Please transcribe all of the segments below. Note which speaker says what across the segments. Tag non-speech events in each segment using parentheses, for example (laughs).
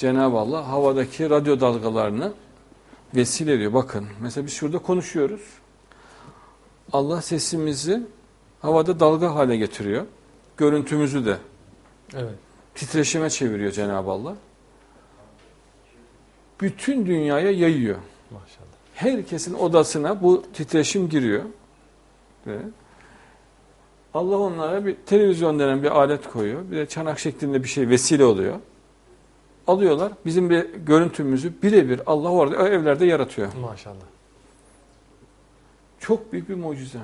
Speaker 1: Cenab-ı Allah havadaki radyo dalgalarını vesile ediyor. Bakın mesela biz şurada konuşuyoruz. Allah sesimizi havada dalga hale getiriyor. Görüntümüzü de
Speaker 2: Evet.
Speaker 1: titreşime çeviriyor Cenab-ı Allah. Bütün dünyaya yayıyor.
Speaker 2: Maşallah.
Speaker 1: Herkesin odasına bu titreşim giriyor. Ve Allah onlara bir televizyon denen bir alet koyuyor. Bir de çanak şeklinde bir şey vesile oluyor. Alıyorlar. Bizim bir görüntümüzü birebir Allah orada evlerde yaratıyor.
Speaker 2: Maşallah.
Speaker 1: Çok büyük bir mucize.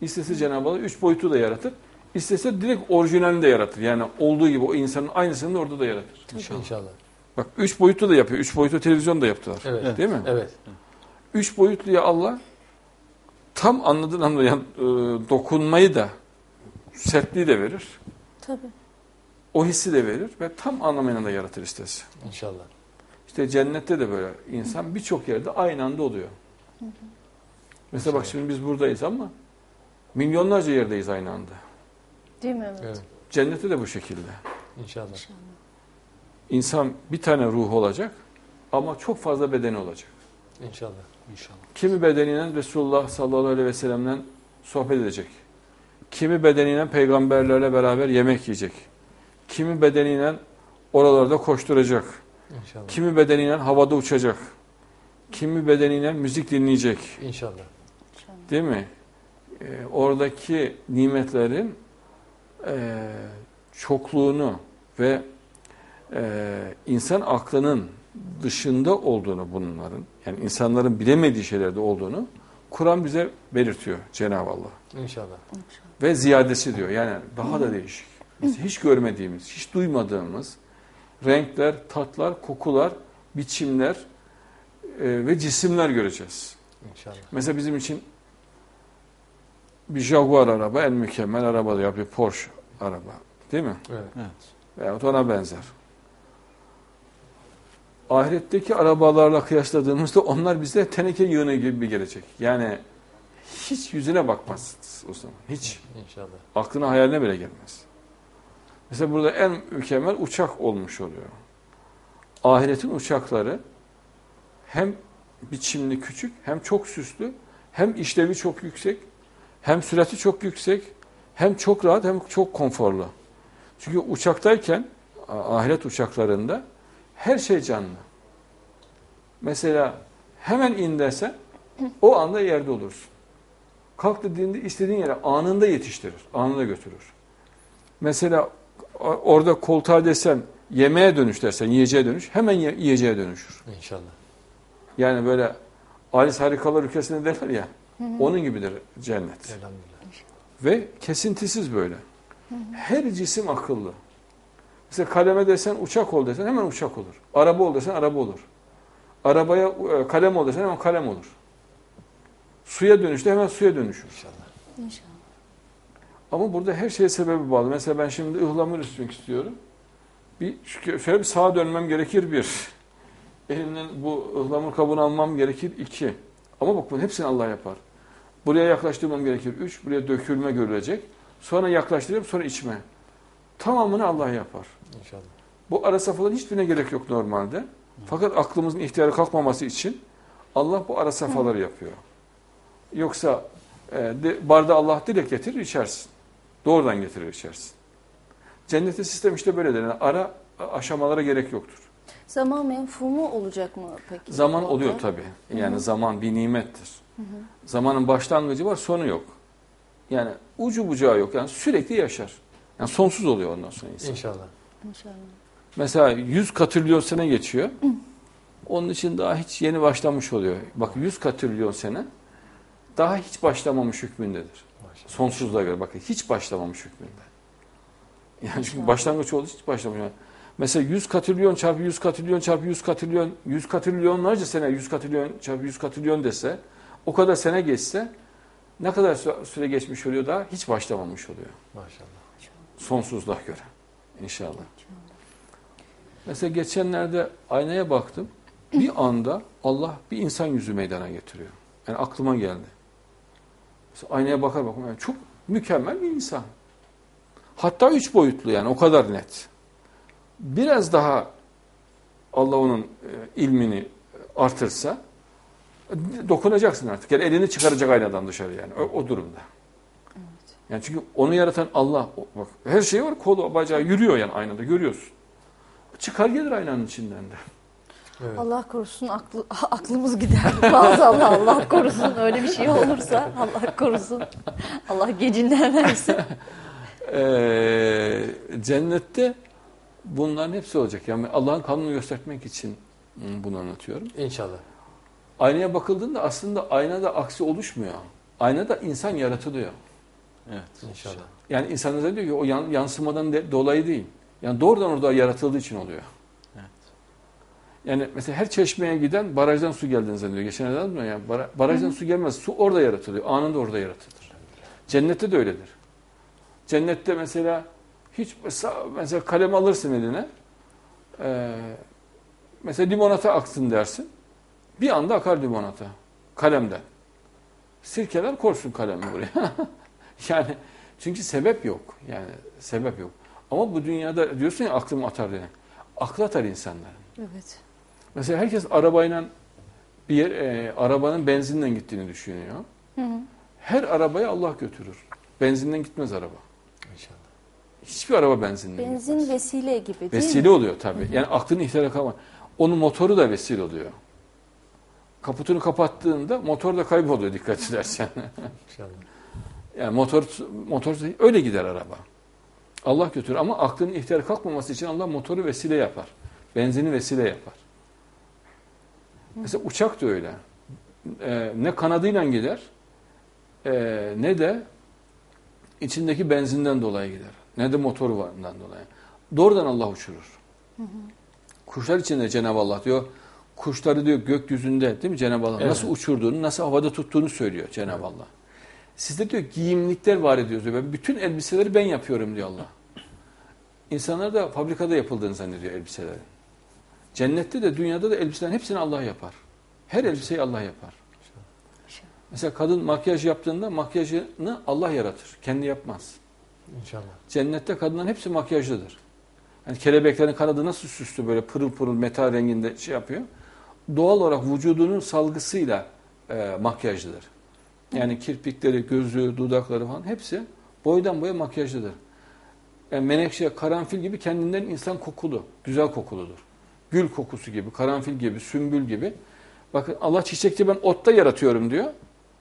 Speaker 1: İstese Cenab-ı Allah üç boyutu da yaratır. İstese direkt orijinalini de yaratır. Yani olduğu gibi o insanın aynısını da orada da yaratır.
Speaker 2: İnşallah.
Speaker 1: Bak üç boyutlu da yapıyor. Üç boyutlu televizyon da yaptılar.
Speaker 2: Evet.
Speaker 1: Değil mi?
Speaker 2: Evet.
Speaker 1: Üç boyutluya Allah tam anladığın anlayan e, dokunmayı da sertliği de verir.
Speaker 3: Tabii.
Speaker 1: O hissi de verir ve tam anlamayla da yaratır istese.
Speaker 2: İnşallah.
Speaker 1: İşte cennette de böyle insan birçok yerde aynı anda oluyor. Mesela bak şimdi biz buradayız ama milyonlarca yerdeyiz aynı anda.
Speaker 3: Değil mi? Evet.
Speaker 2: Evet.
Speaker 1: Cennette de bu şekilde.
Speaker 2: İnşallah.
Speaker 1: İnsan bir tane ruh olacak ama çok fazla bedeni olacak.
Speaker 2: İnşallah.
Speaker 4: İnşallah.
Speaker 1: Kimi bedeniyle Resulullah sallallahu aleyhi ve sellem'le sohbet edecek. Kimi bedeniyle peygamberlerle beraber yemek yiyecek. Kimi bedeniyle oralarda koşturacak.
Speaker 2: İnşallah.
Speaker 1: Kimi bedeniyle havada uçacak. Kimi bedeniyle müzik dinleyecek.
Speaker 2: İnşallah.
Speaker 3: İnşallah.
Speaker 1: Değil mi? Ee, oradaki nimetlerin e, çokluğunu ve e, insan aklının dışında olduğunu bunların, yani insanların bilemediği şeylerde olduğunu Kur'an bize belirtiyor Cenab-ı Allah.
Speaker 2: İnşallah.
Speaker 1: Ve ziyadesi diyor. Yani daha da değişik. Biz hiç görmediğimiz, hiç duymadığımız renkler, tatlar, kokular, biçimler e, ve cisimler göreceğiz.
Speaker 2: İnşallah.
Speaker 1: Mesela bizim için bir Jaguar araba en mükemmel araba ya bir Porsche araba. Değil mi?
Speaker 2: Evet.
Speaker 4: Evet.
Speaker 1: Veyahut ona benzer. Ahiretteki arabalarla kıyasladığımızda onlar bize teneke yığını gibi gelecek. Yani hiç yüzüne bakmazsınız o zaman. Hiç.
Speaker 2: İnşallah.
Speaker 1: Aklına hayaline bile gelmez. Mesela burada en mükemmel uçak olmuş oluyor. Ahiretin uçakları hem biçimli küçük, hem çok süslü, hem işlevi çok yüksek, hem sürati çok yüksek, hem çok rahat, hem çok konforlu. Çünkü uçaktayken, ahiret uçaklarında her şey canlı. Mesela hemen in desen, o anda yerde olursun. Kalk dediğinde istediğin yere anında yetiştirir, anında götürür. Mesela orada koltuğa desen yemeğe dönüş dersen, yiyeceğe dönüş, hemen ye- yiyeceğe dönüşür.
Speaker 2: İnşallah.
Speaker 1: Yani böyle Alice Harikalar ülkesinde derler ya, onun gibidir cennet.
Speaker 2: Elhamdülillah.
Speaker 1: Ve kesintisiz böyle. Her cisim akıllı. Mesela kaleme desen uçak ol desen hemen uçak olur. Araba ol desen araba olur. Arabaya e, kalem ol desen hemen kalem olur. Suya dönüşte hemen suya dönüşür.
Speaker 2: İnşallah.
Speaker 3: İnşallah.
Speaker 1: Ama burada her şeye sebebi bağlı. Mesela ben şimdi ıhlamur içmek istiyorum. Bir şöyle bir sağa dönmem gerekir bir. Elimden bu ıhlamur kabuğunu almam gerekir iki. Ama bak bunun hepsini Allah yapar. Buraya yaklaştırmam gerekir üç. Buraya dökülme görülecek. Sonra yaklaştırıp sonra içme. Tamamını Allah yapar.
Speaker 2: İnşallah.
Speaker 1: Bu ara safhaların hiçbirine gerek yok normalde. Fakat aklımızın ihtiyarı kalkmaması için Allah bu ara safhaları yapıyor. Yoksa e, de, bardağı Allah direkt getirir içersin. Doğrudan getirir içersin. Cennette sistem işte böyledir. Yani ara aşamalara gerek yoktur.
Speaker 3: Zaman menfumu olacak mı peki?
Speaker 1: Zaman oluyor tabii. Yani zaman bir nimettir. Zamanın başlangıcı var, sonu yok. Yani ucu bucağı yok. Yani sürekli yaşar. Yani sonsuz oluyor ondan sonra insan.
Speaker 2: İnşallah.
Speaker 3: İnşallah.
Speaker 1: Mesela 100 katrilyon sene geçiyor. Onun için daha hiç yeni başlamış oluyor. Bak 100 katrilyon sene daha hiç başlamamış hükmündedir. Sonsuzluğa göre bakın hiç başlamamış hükmünde. Yani çünkü başlangıç oldu hiç başlamamış. Mesela 100 katrilyon çarpı 100 katrilyon çarpı 100 katrilyon 100 katrilyonlarca sene 100 katrilyon çarpı 100 katrilyon dese o kadar sene geçse ne kadar sü- süre geçmiş oluyor daha hiç başlamamış oluyor.
Speaker 2: Maşallah.
Speaker 1: Sonsuzluğa göre inşallah. Mesela geçenlerde aynaya baktım. Bir anda Allah bir insan yüzü meydana getiriyor. Yani aklıma geldi. Mesela aynaya bakar bakar yani çok mükemmel bir insan. Hatta üç boyutlu yani o kadar net. Biraz daha Allah onun e, ilmini artırsa e, dokunacaksın artık. Yani elini çıkaracak aynadan dışarı yani o, o durumda. Yani çünkü onu yaratan Allah. Bak her şey var kolu bacağı yürüyor yani aynada görüyorsun. Çıkar gelir aynanın içinden de.
Speaker 2: Evet.
Speaker 3: Allah korusun aklı, (laughs) aklımız gider. Maazallah Allah korusun öyle bir şey olursa Allah korusun. Allah gecinden versin. (laughs)
Speaker 1: Ee, cennette bunların hepsi olacak. Yani Allah'ın kanunu göstermek için bunu anlatıyorum.
Speaker 2: İnşallah.
Speaker 1: Aynaya bakıldığında aslında aynada aksi oluşmuyor. Aynada insan yaratılıyor.
Speaker 4: Evet.
Speaker 2: İnşallah.
Speaker 1: Yani insanlar diyor ki o yan- yansımadan de- dolayı değil. Yani doğrudan orada yaratıldığı için oluyor. Yani mesela her çeşmeye giden barajdan su geldiğini zannediyor. Geçen adam mı? Yani bara- barajdan su gelmez. Su orada yaratılıyor. Anında orada yaratılır. Cennette de öyledir. Cennette mesela hiç mesela, mesela kalem alırsın eline. Ee, mesela limonata aksın dersin. Bir anda akar limonata. Kalemden. Sirkeler korsun kalemi buraya. (laughs) yani çünkü sebep yok. Yani sebep yok. Ama bu dünyada diyorsun ya aklım atar diye. Aklı atar insanların.
Speaker 3: Evet.
Speaker 1: Mesela herkes arabayla bir yer, e, arabanın benzinden gittiğini düşünüyor.
Speaker 3: Hı hı.
Speaker 1: Her arabaya Allah götürür. Benzinden gitmez araba.
Speaker 2: İnşallah.
Speaker 1: Hiçbir araba benzinden
Speaker 3: Benzin
Speaker 1: gitmez.
Speaker 3: vesile gibi değil
Speaker 1: Vesile
Speaker 3: mi?
Speaker 1: oluyor tabii. Yani aklını ihtirak ama onun motoru da vesile oluyor. Kaputunu kapattığında motor da kayboluyor dikkat (laughs) edersen.
Speaker 2: İnşallah.
Speaker 1: Yani motor motor öyle gider araba. Allah götürür ama aklının ihtiyar kalkmaması için Allah motoru vesile yapar. Benzini vesile yapar. Mesela uçak da öyle. Ee, ne kanadıyla gider ee, ne de içindeki benzinden dolayı gider. Ne de motoru varından dolayı. Doğrudan Allah uçurur. Kuşlar için de Cenab-ı Allah diyor. Kuşları diyor gökyüzünde değil mi Cenab-ı Allah?
Speaker 2: Evet.
Speaker 1: Nasıl uçurduğunu, nasıl havada tuttuğunu söylüyor Cenab-ı Allah. Sizde diyor giyimlikler var ediyoruz diyor. Ben bütün elbiseleri ben yapıyorum diyor Allah. İnsanlar da fabrikada yapıldığını zannediyor elbiselerin. Cennette de dünyada da elbiselerin hepsini Allah yapar. Her elbiseyi Allah yapar. Mesela kadın makyaj yaptığında makyajını Allah yaratır. Kendi yapmaz.
Speaker 2: İnşallah.
Speaker 1: Cennette kadınların hepsi makyajlıdır. Yani kelebeklerin kanadı nasıl süslü böyle pırıl pırıl metal renginde şey yapıyor. Doğal olarak vücudunun salgısıyla e, makyajlıdır. Yani kirpikleri, gözü, dudakları falan hepsi boydan boya makyajlıdır. Yani menekşe, karanfil gibi kendinden insan kokulu, güzel kokuludur. Gül kokusu gibi, karanfil gibi, sümbül gibi. Bakın Allah çiçekçi ben otta yaratıyorum diyor.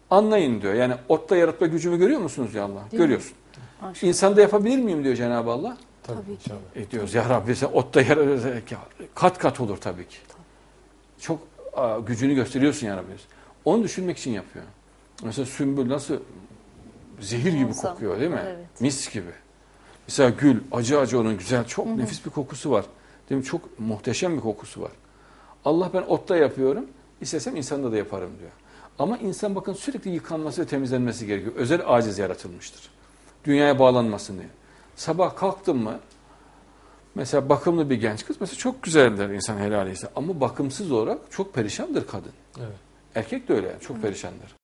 Speaker 1: Anlayın diyor. Yani otta yaratma gücümü görüyor musunuz ya Allah?
Speaker 3: Değil?
Speaker 1: Görüyorsun.
Speaker 3: Maşallah.
Speaker 1: İnsanda yapabilir miyim diyor Cenab-ı Allah.
Speaker 2: Tabii,
Speaker 3: Tabii ki.
Speaker 1: E diyoruz ya Rabbi sen otta yer kat kat olur tabii ki. Çok aa, gücünü gösteriyorsun ya Rabbi. Onu düşünmek için yapıyor. Mesela sümbül nasıl zehir gibi kokuyor değil mi?
Speaker 3: Evet.
Speaker 1: Mis gibi. Mesela gül acı acı onun güzel çok
Speaker 3: Hı hı.
Speaker 1: nefis bir kokusu var. Değil mi? Çok muhteşem bir kokusu var. Allah ben otta yapıyorum. istesem insanda da yaparım diyor. Ama insan bakın sürekli yıkanması ve temizlenmesi gerekiyor. Özel aciz yaratılmıştır. Dünyaya bağlanmasın diye. Sabah kalktın mı mesela bakımlı bir genç kız mesela çok güzeldir insan helaliyse ama bakımsız olarak çok perişandır kadın.
Speaker 2: Evet.
Speaker 1: Erkek de öyle yani, çok perişandır.